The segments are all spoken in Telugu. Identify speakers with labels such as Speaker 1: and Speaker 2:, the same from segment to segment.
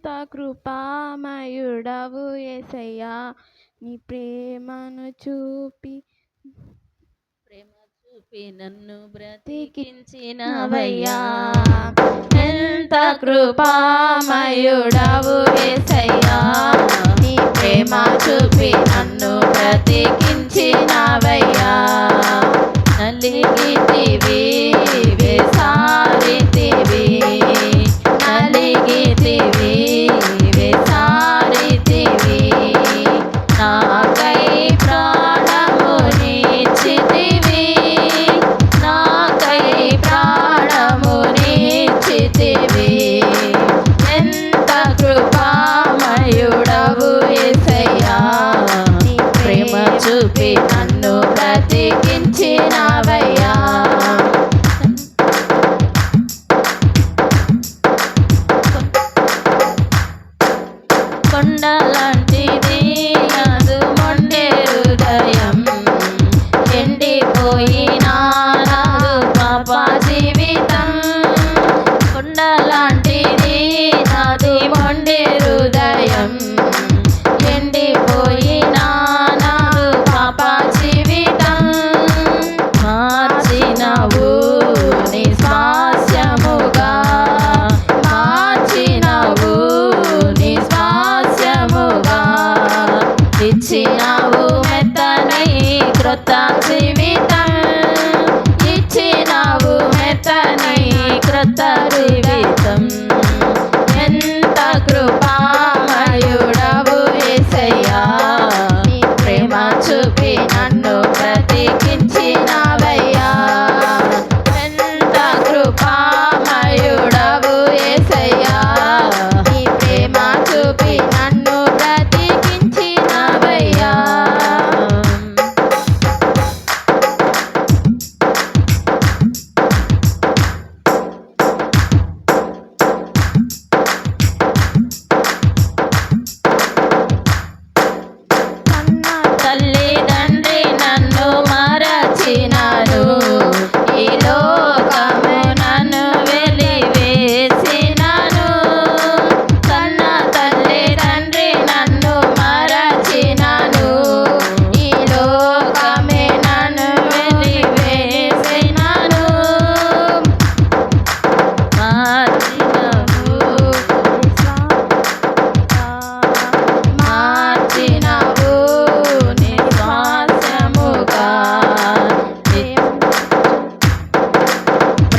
Speaker 1: అనంత కృపామయుడవు ఏసయ్యా నీ ప్రేమను చూపి
Speaker 2: ప్రేమ చూపి నన్ను
Speaker 1: బ్రతికించినవయ్యా. ఎంత కృపామయుడవు ఏసయ్యా నీ ప్రేమ చూపి నన్ను బ్రతికించినవయ్యా.
Speaker 2: నలిగితివి చూపి నన్ను బ్రతికించినవయ్యా. కొండలను కొత్త జీవితం ఇచ్చినావు మెత్తని క్రొత్త జీవితం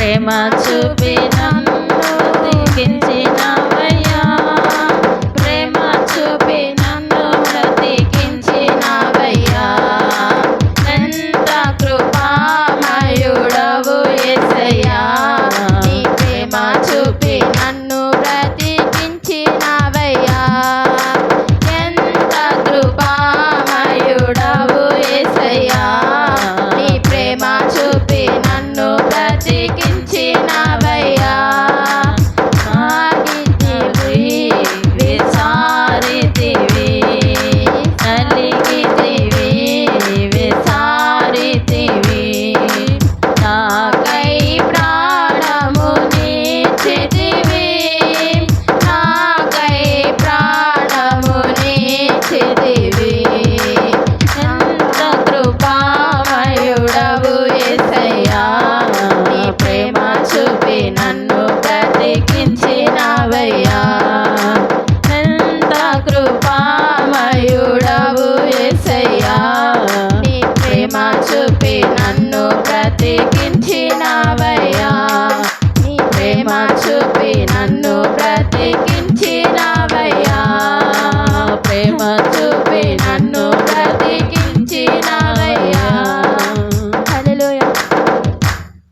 Speaker 2: ప్రేమ చూపి నన్ను
Speaker 1: దిగించినావు బ్రతికించినవయ్యా